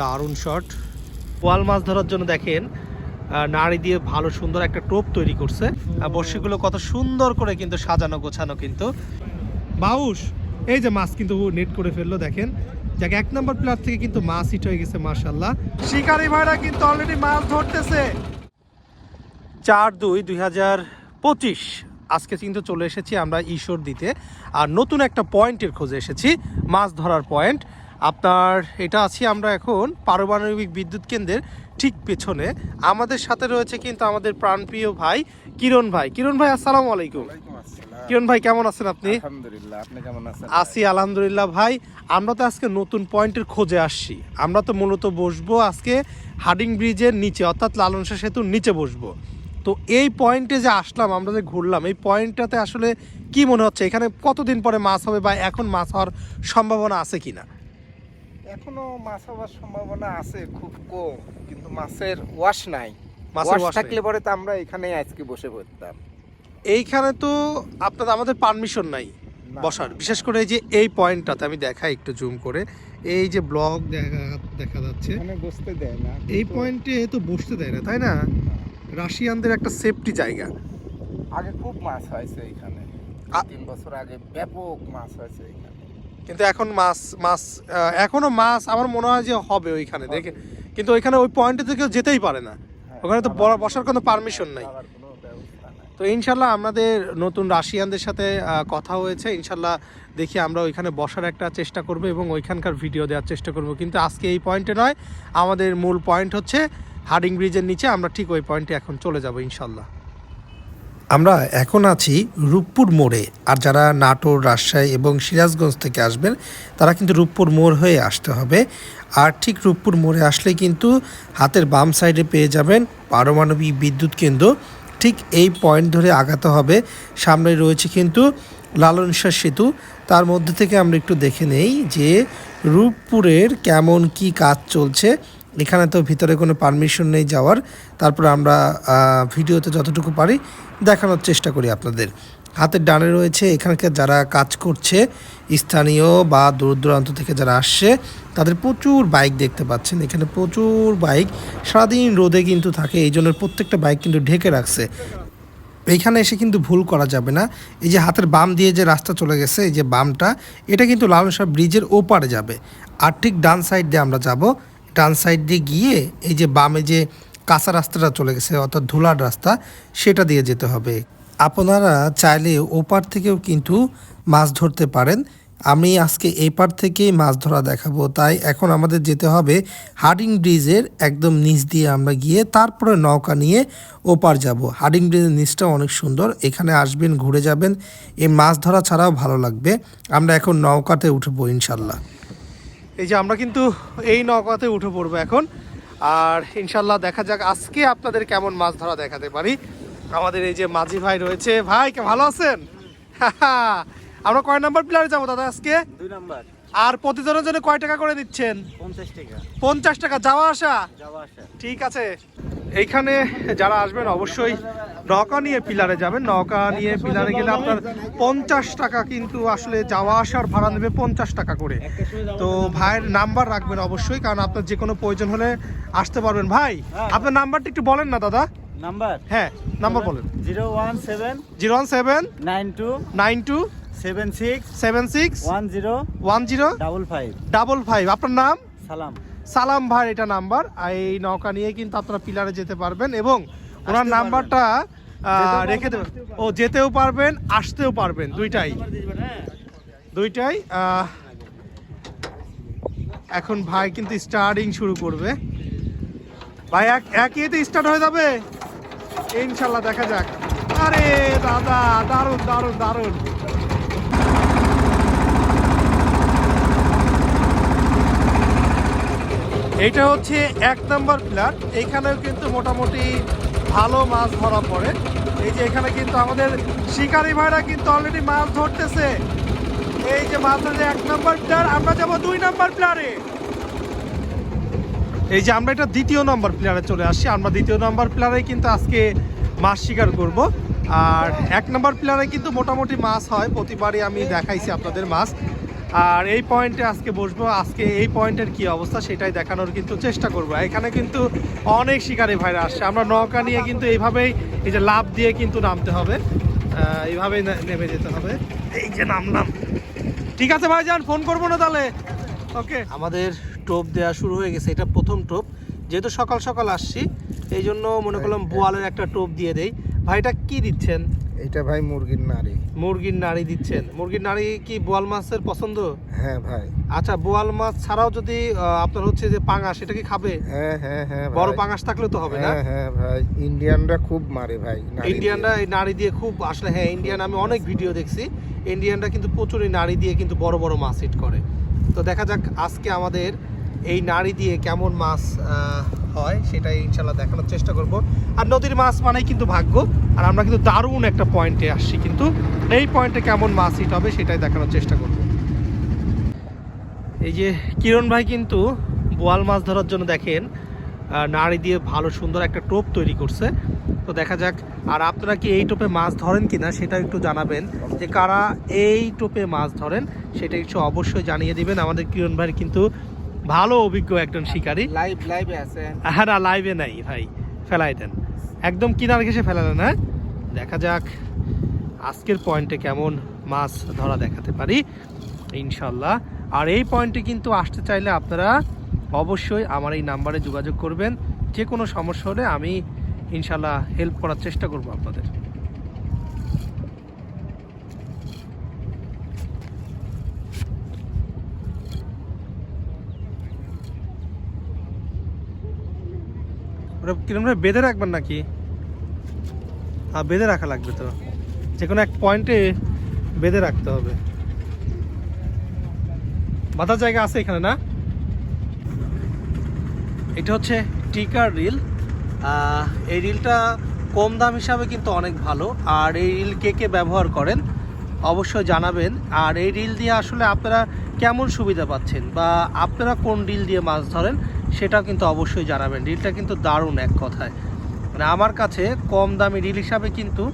দারুণ শট। পোয়াল মাছ ধরার জন্য দেখেন নাড়ি দিয়ে ভালো সুন্দর একটা টোপ তৈরি করছে। বড়শিগুলো কত সুন্দর করে কিন্তু সাজানো, গোছানো কিন্তু। বাউস এই যে মাছ কিন্তু নেট করে ফেলল, দেখেন। যাক, এক নম্বর প্লেয়ার থেকে কিন্তু মাছ হিট হয়ে গেছে মাশাল্লাহ শিকারি ভাইরা কিন্তু অলরেডি মাছ ধরতেছে। চার দুই দুই হাজার পঁচিশ। আজকে কিন্তু চলে এসেছি আমরা ঈশ্বর দিতে। আর নতুন একটা পয়েন্টের খোঁজে এসেছি, মাছ ধরার পয়েন্ট। আপনার এটা আছি আমরা এখন পারমাণবিক বিদ্যুৎ কেন্দ্রের ঠিক পেছনে। আমাদের সাথে রয়েছে কিন্তু আমাদের প্রাণপ্রিয় ভাই কিরণ ভাই। কিরণ ভাই আসসালামু আলাইকুম। কিরণ ভাই কেমন আছেন আপনি? আলহামদুলিল্লাহ আপনি কেমন আছেন? আছি আলহামদুলিল্লাহ ভাই। আমরা তো আজকে নতুন পয়েন্টের খোঁজে আসছি। আমরা তো মূলত বসবো আজকে হার্ডিং ব্রিজের নিচে অর্থাৎ লালনসা সেতুর নিচে বসবো। তো এই পয়েন্টে যে আসলাম আমরা যে ঘুরলাম এই পয়েন্টটাতে আসলে কি মনে হচ্ছে? এখানে কতদিন পরে মাছ হবে বা এখন মাছ হওয়ার সম্ভাবনা আছে কিনা? এখনও মাছ হওয়ার সম্ভাবনা আছে খুব কম কিন্তু মাছের ওয়াশ নাই। মাছের ওয়াশ থাকলে পরে তো আমরা এখানে আজকে বসে পড়তাম। এইখানে তো আপনাদের আমাদের পারমিশন নাই বসার। বিশেষ করে এই যে এই পয়েন্টটাতে আমি দেখাই একটু জুম করে। এই যে ব্লক দেখা দেখা যাচ্ছে। এখানে বসতে দেয় না এই পয়েন্টে তো বসতে দেয় না তাই না? রাশিয়ানদের একটা সেফটি জায়গা। আগে খুব মাছ হয়েছে এখানে। তিন বছর আগে ব্যাপক মাছ হয়েছে এখানে। কিন্তু এখন মাছ মাছ আহ, এখনও মাছ আমার মনে হয় যে হবে ওইখানে দেখে। কিন্তু ওইখানে ওই পয়েন্টে তো কেউ যেতেই পারে না। হ্যাঁ, ওখানে তো বসার কোনো পারমিশন নাই। তো ইনশাল্লাহ আমাদের নতুন রাশিয়ানদের সাথে কথা হয়েছে। ইনশাল্লাহ দেখি আমরা ওইখানে বসার একটা চেষ্টা করব এবং ওইখানকার ভিডিও দেওয়ার চেষ্টা করব। কিন্তু আজকে এই পয়েন্টে নয় আমাদের মূল পয়েন্ট হচ্ছে হার্ডিং ব্রিজের নিচে। আমরা ঠিক ওই পয়েন্টে এখন চলে যাব ইনশাল্লাহ। আমরা এখন আছি রূপপুর মোড়ে। আর যারা নাটোর, রাজশাহী এবং সিরাজগঞ্জ থেকে আসবেন, তারা কিন্তু রূপপুর মোড় হয়ে আসতে হবে। আর ঠিক রূপপুর মোড়ে আসলে কিন্তু হাতের বাম সাইডে পেয়ে যাবেন পারমাণবিক বিদ্যুৎ কেন্দ্র। ঠিক এই পয়েন্ট ধরে আগাতে হবে। সামনে রয়েছে কিন্তু লালনসার সেতু। তার মধ্যে থেকে আমরা একটু দেখে নেই যে রূপপুরের কেমন কি কাজ চলছে। এখানে তো ভিতরে কোনো পারমিশন নেই যাওয়ার। তারপর আমরা ভিডিওতে যতটুকু পারি দেখানোর চেষ্টা করি আপনাদের। হাতের ডানে রয়েছে এখানকার যারা কাজ করছে, স্থানীয় বা দূর দূরান্ত থেকে যারা আসছে, তাদের প্রচুর বাইক দেখতে পাচ্ছেন। এখানে প্রচুর বাইক সারাদিন রোদে কিন্তু থাকে, এই জন্য প্রত্যেকটা বাইক কিন্তু ঢেকে রাখছে। এইখানে এসে কিন্তু ভুল করা যাবে না। এই যে হাতের বাম দিয়ে যে রাস্তা চলে গেছে, এই যে বামটা, এটা কিন্তু লালনসাহ ব্রিজের ওপারে যাবে। আর ঠিক ডান সাইড দিয়ে আমরা যাব। ডান সাইড দিয়ে গিয়ে এই যে বামে যে কাঁচা রাস্তাটা চলে গেছে, অর্থাৎ ধুলার রাস্তা, সেটা দিয়ে যেতে হবে। আপনারা চাইলে ওপার থেকেও কিন্তু মাছ ধরতে পারেন। আমি আজকে এই পার থেকেই মাছ ধরা দেখাবো। তাই এখন আমাদের যেতে হবে হার্ডিং ব্রিজের একদম নিচ দিয়ে আমরা গিয়ে তারপরে নৌকা নিয়ে ওপার যাব। হার্ডিং ব্রিজের নিচটা অনেক সুন্দর। এখানে আসবেন, ঘুরে যাবেন। এই মাছ ধরা ছাড়াও ভালো লাগবে। আমরা এখন নৌকাতে উঠবো ইনশাল্লাহ। এই যে আমরা কিন্তু এই নৌকাতে উঠে পড়ব এখন। আর ইনশাল্লাহ দেখা যাক আজকে আপনাদের কেমন মাছ ধরা দেখাতে পারি। আমাদের এই যে মাঝি ভাই রয়েছে। ভাই, কে ভালো আছেন? আমরা কয় নাম্বার প্লেয়ারে যাব দাদা আজকে? দুই নাম্বার। আর প্রতিজনের জন্য কয় টাকা করে দিচ্ছেন? পঞ্চাশ টাকা। যাওয়া আসা? ঠিক আছে। এইখানে যারা আসবেন অবশ্যই নৌকা নিয়ে পিলারে যাবেন। নৌকা নিয়ে পিলারে গেলে আপনার পঞ্চাশ টাকা কিন্তু আসলে যাওয়া আসার ভাড়া নেবে পঞ্চাশ টাকা করে। তো ভাইয়ের নাম্বার রাখবেন অবশ্যই কারণ আপনার যে কোনো প্রয়োজন হলে আসতে পারবেন। ভাই আপনার নাম্বারটা একটু বলেন না দাদা। নাম্বার? হ্যাঁ নাম্বার বলেন। Zero one seven zero one seven nine two nine two seven six seven six one zero one zero double five double five আপনার নাম? সালাম। সালাম ভাই এটা নাম্বার। আর এই নৌকা নিয়ে কিন্তু আপনারা পিলারে যেতে পারবেন এবং ওনার নাম্বারটা রেখে দেবেন। ও যেতেও পারবেন আসতেও পারবেন। দুইটাই। দুইটাই এখন ভাই কিন্তু স্টার্টিং শুরু করবে। ভাই এক একইতে স্টার্ট হয়ে যাবে? ইনশাল্লাহ দেখা যাক। আরে দাদা দারুণ দারুণ দারুণ। এইটা হচ্ছে এক নম্বর প্লার। এইখানেও কিন্তু মোটামুটি ভালো মাছ ধরা পড়ে। এই যে এখানে কিন্তু আমাদের শিকারি ভাইরা কিন্তু অলরেডি মাছ ধরতেছে। এই যে মাছ ধরছে এক নম্বর প্লেয়ার আমরা যাব দুই নম্বর প্লেয়ারে এই যে আমরা এটা দ্বিতীয় নম্বর প্লেয়ারে চলে আসছি। আমরা দ্বিতীয় নম্বর প্লেয়ারে কিন্তু আজকে মাছ শিকার করব। আর এক নম্বর প্লেয়ারে কিন্তু মোটামুটি মাছ হয়। প্রতিবারই আমি দেখাইছি আপনাদের মাছ। আর এই পয়েন্টে আজকে বসবো। আজকে এই পয়েন্টের কি অবস্থা সেটাই দেখানোর কিন্তু চেষ্টা করব। এখানে কিন্তু অনেক শিকারী ভাইরা আসছে। আমরা নৌকা নিয়ে কিন্তু এইভাবেই এই যে লাভ দিয়ে কিন্তু নামতে হবে। এইভাবেই নেমে যেতে হবে। এই যে নামলাম। ঠিক আছে ভাই ভাইজান ফোন করব না তাহলে। ওকে আমাদের টোপ দেওয়া শুরু হয়ে গেছে। এটা প্রথম টোপ। যেহেতু সকাল সকাল আসছি এই জন্য মনে করলাম বোয়ালের একটা টোপ দিয়ে দেই। ভাইটা কি দিচ্ছেন? এটা ভাই মুরগির নারী মুরগির নাড়ি দিচ্ছেন। মুরগির নাড়ি কি বোয়াল মাছের পছন্দ? হ্যাঁ ভাই। আচ্ছা বোয়াল মাছ ছাড়াও যদি আপনার হচ্ছে যে পাঙাশ এটা কি খাবে? হ্যাঁ হ্যাঁ হ্যাঁ বড়। পাঙাশ থাকলে তো হবে না? হ্যাঁ হ্যাঁ ভাই। ইন্ডিয়ানরা খুব মারে ভাই ইন্ডিয়ানরা এই নাড়ি দিয়ে খুব আসলে হ্যাঁ ইন্ডিয়ান আমি অনেক ভিডিও দেখছি। ইন্ডিয়ানরা কিন্তু প্রচুর এই নাড়ি দিয়ে কিন্তু বড় বড় মাছ হিট করে। তো দেখা যাক আজকে আমাদের এই নাড়ি দিয়ে কেমন মাছ হয়, সেটাই ইনশাল্লাহ দেখানোর চেষ্টা করব। আর নদীর মাছ মানেই কিন্তু ভাগ্য। আর আমরা কিন্তু দারুণ একটা পয়েন্টে আসছি কিন্তু। এই পয়েন্টে কেমন মাছ হিট হবে সেটাই দেখানোর চেষ্টা করব। এই যে কিরণ ভাই কিন্তু বোয়াল মাছ ধরার জন্য দেখেন নাড়ি দিয়ে ভালো সুন্দর একটা টোপ তৈরি করছে। তো দেখা যাক, আর আপনারা কি এই টোপে মাছ ধরেন কিনা সেটা একটু জানাবেন যে কারা এই টোপে মাছ ধরেন সেটা একটু অবশ্যই জানিয়ে দিবেন। আমাদের কিরণ ভাই কিন্তু ভালো অভিজ্ঞ একজন শিকারী। লাইভ লাইভে আছেন হ্যাঁ না লাইভে নাই ভাই ফেলাই দেন। একদম কিনার ঘেসে ফেলালেন হ্যাঁ দেখা যাক আজকের পয়েন্টে কেমন মাছ ধরা দেখাতে পারি ইনশাল্লাহ। আর এই পয়েন্টে কিন্তু আসতে চাইলে আপনারা অবশ্যই আমার এই নাম্বারে যোগাযোগ করবেন। যে কোনো সমস্যা হলে আমি ইনশাল্লাহ হেল্প করার চেষ্টা করব আপনাদের। ওটা বেঁধে রাখবেন নাকি? হ্যাঁ বেঁধে রাখা লাগবে তো। যে কোনো এক পয়েন্টে বেঁধে রাখতে হবে। বাঁধার জায়গা আছে এখানে, না? এটা হচ্ছে টিকার রিল। এই রিলটা কম দাম হিসাবে কিন্তু অনেক ভালো। আর এই রিল কে কে ব্যবহার করেন, অবশ্যই জানাবেন। আর এই রিল দিয়ে আসলে আপনারা কেমন সুবিধা পাচ্ছেন? বা আপনারা কোন রিল দিয়ে মাছ ধরেন? সেটাও কিন্তু অবশ্যই জানাবেন। রিলটা কিন্তু দারুণ এক কথায়। মানে আমার কাছে কম দামি রিল হিসাবে কিন্তু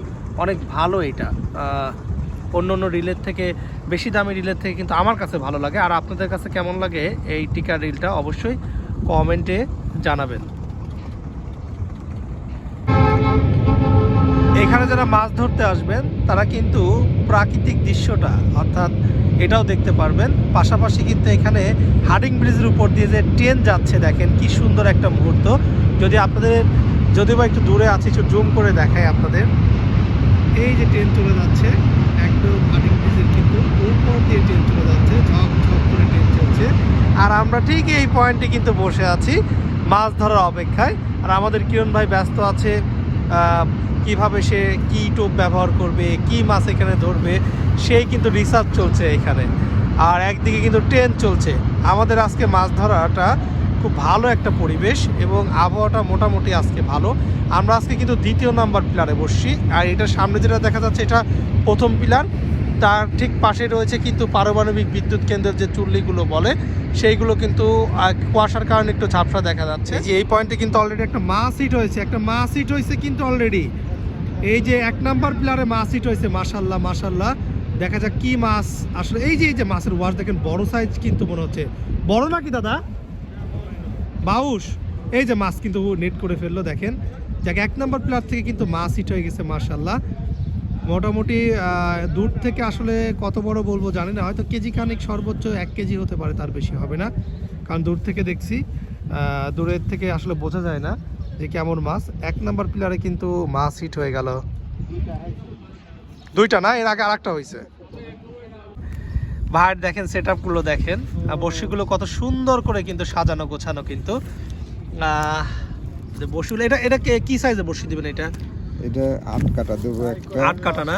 অনেক ভালো এটা। অন্য অন্য রিলের থেকে, বেশি দামি রিলের থেকে কিন্তু আমার কাছে ভালো লাগে। আর আপনাদের কাছে কেমন লাগে এই টিকার রিলটা অবশ্যই কমেন্টে জানাবেন। এখানে যারা মাছ ধরতে আসবেন, তারা কিন্তু প্রাকৃতিক দৃশ্যটা, অর্থাৎ এটাও দেখতে পারবেন। পাশাপাশি কিন্তু এখানে হার্ডিং ব্রিজের উপর দিয়ে যে ট্রেন যাচ্ছে, দেখেন কি সুন্দর একটা মুহূর্ত। যদি আপনাদের, যদি বা একটু দূরে আছে, একটু জুম করে দেখায় আপনাদের। এই যে ট্রেন চলে যাচ্ছে, একদম হার্ডিং ব্রিজের কিন্তু উপর দিয়ে ট্রেন চলে যাচ্ছে, ঝপ ঝপ করে ট্রেন চলছে। আর আমরা ঠিক এই পয়েন্টে কিন্তু বসে আছি, মাছ ধরার অপেক্ষায়। আর আমাদের কিরণ ভাই ব্যস্ত আছে কীভাবে সে কি টোপ ব্যবহার করবে, কি মাছ এখানে ধরবে, সেই কিন্তু রিসার্চ চলছে এখানে। আর একদিকে কিন্তু ট্রেন চলছে। আমাদের আজকে মাছ ধরাটা খুব ভালো একটা পরিবেশ এবং আবহাওয়াটা মোটামুটি আজকে ভালো। আমরা আজকে কিন্তু দ্বিতীয় নাম্বার পিলারে বসছি। আর এটা সামনে যেটা দেখা যাচ্ছে, এটা প্রথম পিলার তার ঠিক পাশে রয়েছে কিন্তু পারমাণবিক বিদ্যুৎ কেন্দ্রের যে চুল্লিগুলো বলে, সেইগুলো কিন্তু কুয়াশার কারণে একটু ঝাপসা দেখা যাচ্ছে। যে এই পয়েন্টে কিন্তু অলরেডি একটা মাছ হিট হয়েছে, একটা মাছ হিট হয়েছে কিন্তু অলরেডি এই যে এক নাম্বার প্লেয়ারে মাছ হিট হয়েছে মাশাল্লাহ মাশাল্লাহ দেখা যাক কি মাছ, আসলে এই যে এই যে মাছের ওয়াশ দেখেন, বড় সাইজ কিন্তু মনে হচ্ছে। বড় নাকি দাদা? বাউস এই যে মাছ কিন্তু নেট করে ফেলল, দেখেন। যাক, এক নম্বর প্লেয়ার থেকে কিন্তু মাছ হিট হয়ে গেছে মাশাল্লাহ মোটামুটি দূর থেকে আসলে কত বড় বলব জানি না, হয়তো কেজি খানিক সর্বোচ্চ এক কেজি হতে পারে, তার বেশি হবে না। কারণ দূর থেকে দেখছি দূরের থেকে আসলে বোঝা যায় না যে কেমন মাছ। এক নম্বর প্লেয়ারে কিন্তু মাছ হিট হয়ে গেল। দুইটা না? এর আগে আরেকটা হয়েছে। ভাইয়ের দেখেন সেট আপগুলো দেখেন। আর বড়শিগুলো কত সুন্দর করে কিন্তু সাজানো, গোছানো কিন্তু। বড়শিগুলো, এটা এটা কে- সাইজে বড়শি দিবেন এটা? এটা আট কাটা দেবো একটা। আট কাটা না?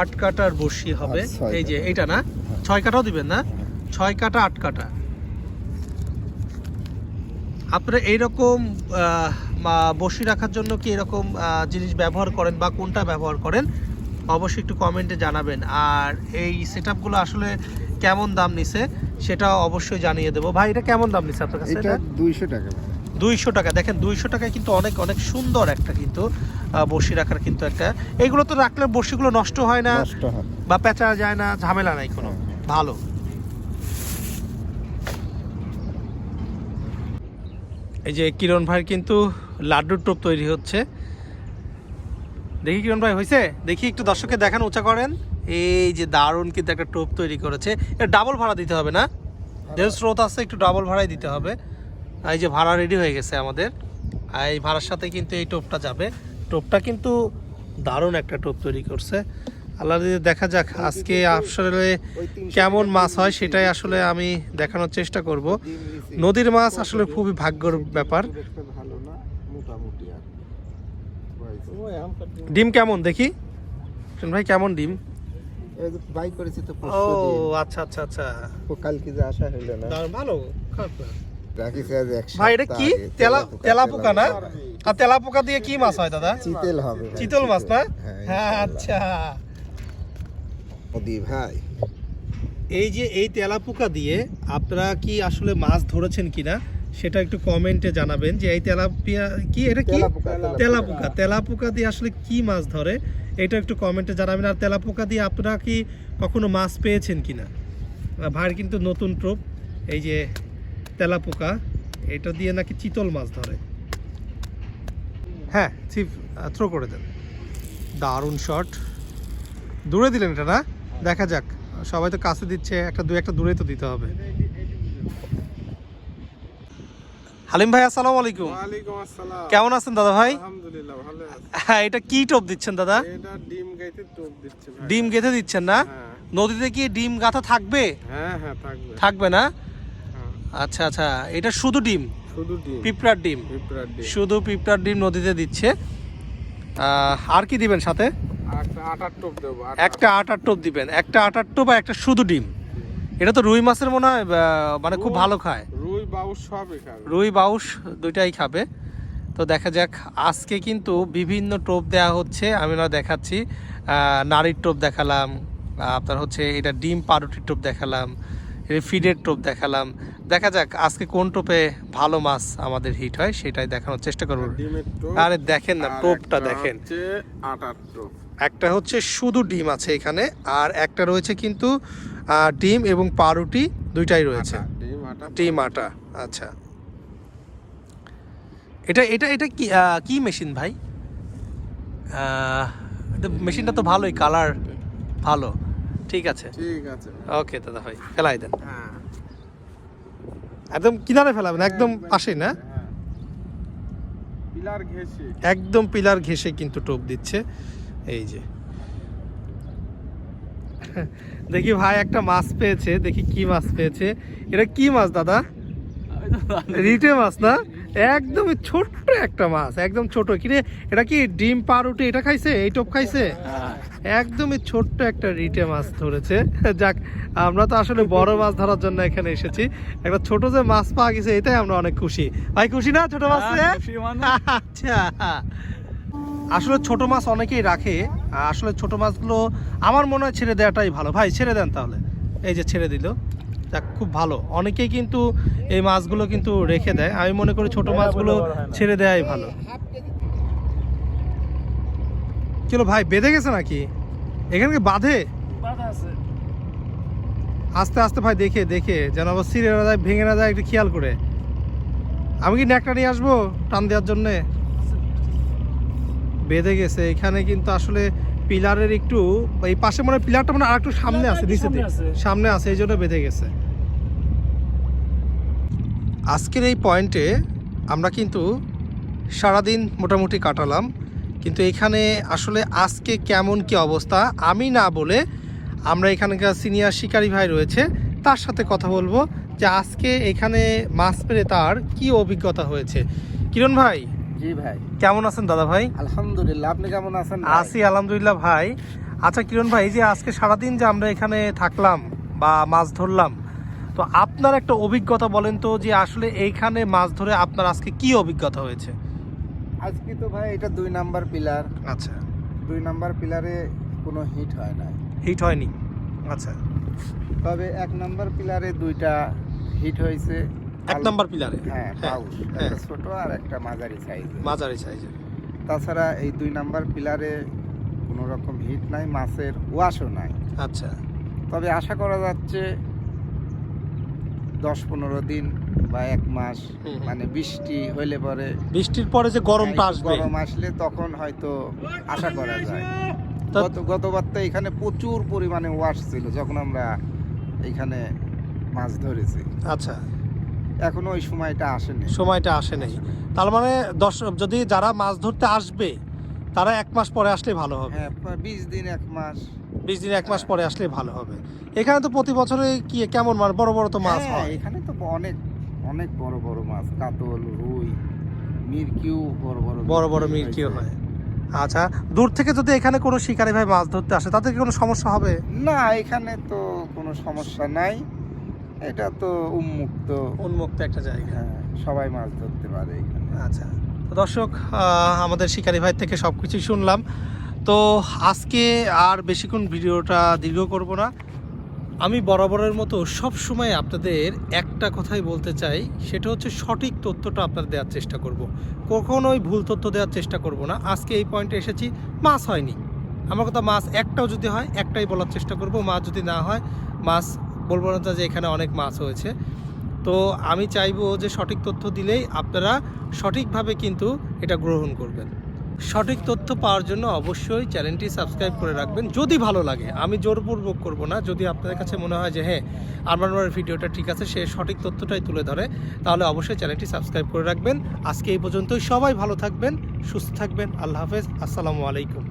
আট কাটার বড়শি হবে। এই যে এইটা না? ছয় কাটাও দিবেন না? ছয় কাটা আট কাটা। আপনারা এইরকম বড়শি রাখার জন্য কি এরকম জিনিস ব্যবহার করেন বা কোনটা ব্যবহার করেন? অবশ্যই একটু কমেন্টে জানাবেন। আর এই সেট আসলে কেমন দাম নিছে সেটা অবশ্যই জানিয়ে দেবো। ভাই এটা কেমন দাম নিছে আপনার কাছে? এটা এটা? দুইশো টাকা। দুইশো টাকা। দেখেন দুইশো টাকায় কিন্তু অনেক অনেক সুন্দর একটা কিন্তু বড়শি রাখার কিন্তু একটা। এগুলো তো রাখলে বড়শিগুলো নষ্ট হয় না বা পেঁচা যায় না ঝামেলা নাই কোনো। ভালো। এই যে কিরণ ভাই কিন্তু লাড্ডুর টোপ তৈরি হচ্ছে। দেখি কিরণ ভাই হয়েছে? দেখি একটু দর্শককে দেখান উঁচা করেন। এই যে দারুণ কিন্তু একটা টোপ তৈরি করেছে। এটা ডাবল ভাড়া দিতে হবে না? যেহেতু স্রোত আছে একটু ডাবল ভাড়াই দিতে হবে। এই যে ভাড়া রেডি হয়ে গেছে আমাদের। আর এই ভাড়ার সাথে কিন্তু এই টোপটা যাবে। টোপটা কিন্তু দারুণ একটা টোপ তৈরি করছে। আল্লাহ যদি দেখা যাক আজকে আসলে কেমন মাছ হয় সেটাই আসলে আমি দেখানোর চেষ্টা করব। নদীর মাছ আসলে খুবই ভাগ্যর ব্যাপার। ভালো না মোটামুটি ডিম কেমন দেখি? ভাই কেমন ডিম? বাই করেছি তো ও আচ্ছা আচ্ছা আচ্ছা। কালকে যে আসা হলো না। ভালো খারাপ না। ভাই এটা কি। তেলা না। আর তেলাপোকা দিয়ে কি মাছ হয় দাদা? চিতেল হবে চিতল মাছ না? হ্যাঁ হ্যাঁ আচ্ছা। ভাই। এই যে এই তেলাপোকা দিয়ে আপনারা কি আসলে মাছ ধরেছেন কিনা সেটা একটু কমেন্টে জানাবেন যে এই তেলাপিয়া কি এটা কি? তেলাপোকা, তেলাপোকা। দিয়ে আসলে কি মাছ ধরে এটা একটু কমেন্টে জানাবেন। আর তেলাপোকা দিয়ে আপনারা কি কখনো মাছ পেয়েছেন কিনা? ভাইয়ের কিন্তু নতুন ট্রোপ এই যে তেলাপোকা এটা দিয়ে নাকি চিতল মাছ ধরে। হ্যাঁ চিপ থ্রো করে দেন। দারুণ শট দূরে দিলেন এটা না? দেখা যাক। সবাই তো কাছে দিচ্ছে একটা দু একটা দূরে তো দিতে হবে। হালিম ভাই আসসালামু আলাইকুম। ওয়ালাইকুম আসসালাম। কেমন আছেন দাদা ভাই? আলহামদুলিল্লাহ ভালো আছি। হ্যাঁ এটা কি টোপ দিচ্ছেন দাদা? এটা ডিম গাইতে টোপ দিচ্ছে ভাই। ডিম গেঁথে দিচ্ছেন না? হ্যাঁ। নদীতে কি ডিম গাঁথা থাকবে? হ্যাঁ হ্যাঁ থাকবে। থাকবে না? আচ্ছা আচ্ছা। এটা শুধু ডিম? শুধু ডিম। পিঁপড়ার ডিম? পিঁপড়ার ডিম। শুধু পিঁপড়ার ডিম নদীতে দিচ্ছে। আর কি দিবেন সাথে? একটা আটার টোপ দেবো একটা আটার টোপ দিবেন। একটা আটার টোপ আর একটা শুধু ডিম। এটা তো রুই মাছের মনে হয় মানে খুব ভালো খায়। রুই বাউস সবই খাবে। রুই বাউস দুইটাই খাবে। তো দেখা যাক আজকে কিন্তু বিভিন্ন টোপ দেওয়া হচ্ছে। আমি না দেখাচ্ছি। নারীর টোপ দেখালাম। আপনার হচ্ছে এটা ডিম পাউরুটির টোপ দেখালাম। ফিডের টোপ দেখালাম। দেখা যাক আজকে কোন টোপে ভালো মাছ আমাদের হিট হয় সেটাই দেখানোর চেষ্টা করব। আরে দেখেন না টোপটা দেখেন। একটা হচ্ছে শুধু ডিম আছে এখানে আর একটা রয়েছে কিন্তু ডিম এবং পাউরুটি দুইটাই রয়েছে। ডিম আটা আচ্ছা। এটা এটা এটা কি কি মেশিন ভাই? মেশিনটা তো ভালোই কালার ভালো। ঠিক আছে। ঠিক আছে। ওকে দাদা ভাই ফেলাই দেন। হ্যাঁ। একদম কিনারে ফেলাবেন একদম পাশে না? হ্যাঁ। পিলার একদম পিলার ঘেসে কিন্তু টোপ দিচ্ছে। এই যে। দেখি ভাই একটা মাছ পেয়েছে দেখি কি মাছ পেয়েছে। এটা কি মাছ দাদা? রিটে মাছ না? একদমই ছোট্ট একটা মাছ একদম ছোট। কিরে এটা কি ডিম পাউরুটি এটা খাইছে? এই টোপ খাইছে? একদমই ছোট্ট একটা রিটে মাছ ধরেছে। যাক আমরা তো আসলে বড় মাছ ধরার জন্য এখানে এসেছি। একটা ছোট যে মাছ পাওয়া গেছে এটাই আমরা অনেক খুশি। ভাই খুশি না ছোট মাছ আচ্ছা। আসলে ছোট মাছ অনেকেই রাখে। আসলে ছোট মাছগুলো আমার মনে হয় ছেড়ে দেওয়াটাই ভালো। ভাই ছেড়ে দেন তাহলে। এই যে ছেড়ে দিল। যাক খুব ভালো। অনেকেই কিন্তু এই মাছগুলো কিন্তু রেখে দেয়। আমি মনে করি ছোট মাছগুলো ছেড়ে দেওয়াই ভালো। চলো ভাই বেঁধে গেছে নাকি? এখানে কি বাঁধে? আস্তে আস্তে ভাই দেখে দেখে যেন আবার ছিঁড়ে না যায় ভেঙে না যায় একটু খেয়াল করে। আমি কি ন্যাকটা নিয়ে আসব টান দেওয়ার জন্যে? বেঁধে গেছে। এখানে কিন্তু আসলে পিলারের একটু এই পাশে মনে হয় পিলারটা মানে আর একটু সামনে আছে। দিকে। সামনে আছে এই জন্য বেঁধে গেছে। আজকের এই পয়েন্টে আমরা কিন্তু সারাদিন মোটামুটি কাটালাম। কিন্তু এখানে আসলে আজকে কেমন কি অবস্থা আমি না বলে আমরা এখানকার সিনিয়র শিকারী ভাই রয়েছে তার সাথে কথা বলব যে আজকে এখানে মাছ পেরে তার কি অভিজ্ঞতা হয়েছে। কিরণ ভাই? জি ভাই। কেমন আছেন দাদা ভাই? আলহামদুলিল্লাহ আপনি কেমন আছেন? আছি আলহামদুলিল্লাহ ভাই। আচ্ছা কিরণ ভাই যে আজকে সারাদিন যে আমরা এখানে থাকলাম বা মাছ ধরলাম তো আপনার একটা অভিজ্ঞতা বলেন তো যে আসলে এইখানে মাছ ধরে আপনার আজকে কি অভিজ্ঞতা হয়েছে? আজকে তো ভাই এটা দুই নাম্বার পিলার। আচ্ছা। দুই নাম্বার পিলারে কোনো হিট হয় না হিট হয়নি? আচ্ছা। তবে এক নাম্বার পিলারে দুইটা হিট হয়েছে। এক নাম্বার পিলারে? হ্যাঁ হ্যাঁ, পাউস হ্যাঁ। একটা ছোট আর একটা মাঝারি সাইজ মাঝারি সাইজের তাছাড়া এই দুই নাম্বার পিলারে কোনো রকম হিট নাই মাছের ওয়াশও নাই। আচ্ছা। তবে আশা করা যাচ্ছে দশ পনেরো দিন বা এক মাস। মানে বৃষ্টি হইলে পরে বৃষ্টির পরে যে গরমটা একটু আসবে। গরম আসলে তখন হয়তো আশা করা যায়। গত গতবার তো এখানে প্রচুর পরিমাণে ওয়াশ ছিল যখন আমরা এখানে মাছ ধরেছি। আচ্ছা। এখনও ওই সময়টা আসেনি। সময়টা আসে নাই। তার মানে দশ যদি যারা মাছ ধরতে আসবে তারা এক মাস পরে আসলে ভালো হবে। হ্যাঁ বিশ দিন এক মাস। বিশ দিন এক মাস পরে আসলে ভালো হবে। এখানে তো প্রতি বছরে কি কেমন মাছ বড় বড় তো মাছ হ্যাঁ, হয়? এখানে তো অনেক অনেক বড় বড় মাছ কাতল রুই মিরকিউ বড় বড় বড় বড় মির্কিও হয়। আচ্ছা দূর থেকে যদি এখানে কোনো শিকারী ভাই মাছ ধরতে আসে তাদের কি কোনো সমস্যা হবে? না এখানে তো কোনো সমস্যা নাই। এটা তো উন্মুক্ত। উন্মুক্ত একটা জায়গা। হ্যাঁ সবাই মাছ ধরতে পারে এখানে। আচ্ছা দর্শক আমাদের শিকারী ভাই থেকে সব কিছুই শুনলাম। তো আজকে আর বেশিক্ষণ ভিডিওটা দীর্ঘ করব না। আমি বরাবরের মতো সব সময় আপনাদের একটা কথাই বলতে চাই, সেটা হচ্ছে সঠিক তথ্যটা আপনাদের দেওয়ার চেষ্টা করব। কখনোই ভুল তথ্য দেওয়ার চেষ্টা করব না। আজকে এই পয়েন্টে এসেছি, মাছ হয়নি। আমার কথা মাছ একটাও যদি হয়, একটাই বলার চেষ্টা করব। মাছ যদি না হয়, মাছ বলব না যে এখানে অনেক মাছ হয়েছে। তো আমি চাইব যে সঠিক তথ্য দিলেই আপনারা সঠিকভাবে কিন্তু এটা গ্রহণ করবেন। সঠিক তথ্য পাওয়ার জন্য অবশ্যই চ্যানেলটি সাবস্ক্রাইব করে রাখবেন। যদি ভালো লাগে, আমি জোরপূর্বক করব না, যদি আপনাদের কাছে মনে হয় যে হ্যাঁ আমার ভিডিওটা ঠিক আছে, সে সঠিক তথ্যটাই তুলে ধরে, তাহলে অবশ্যই চ্যানেলটি সাবস্ক্রাইব করে রাখবেন। আজকে এই পর্যন্তই, সবাই ভালো থাকবেন, সুস্থ থাকবেন, আল্লাহ হাফেজ, আসসালামু আলাইকুম।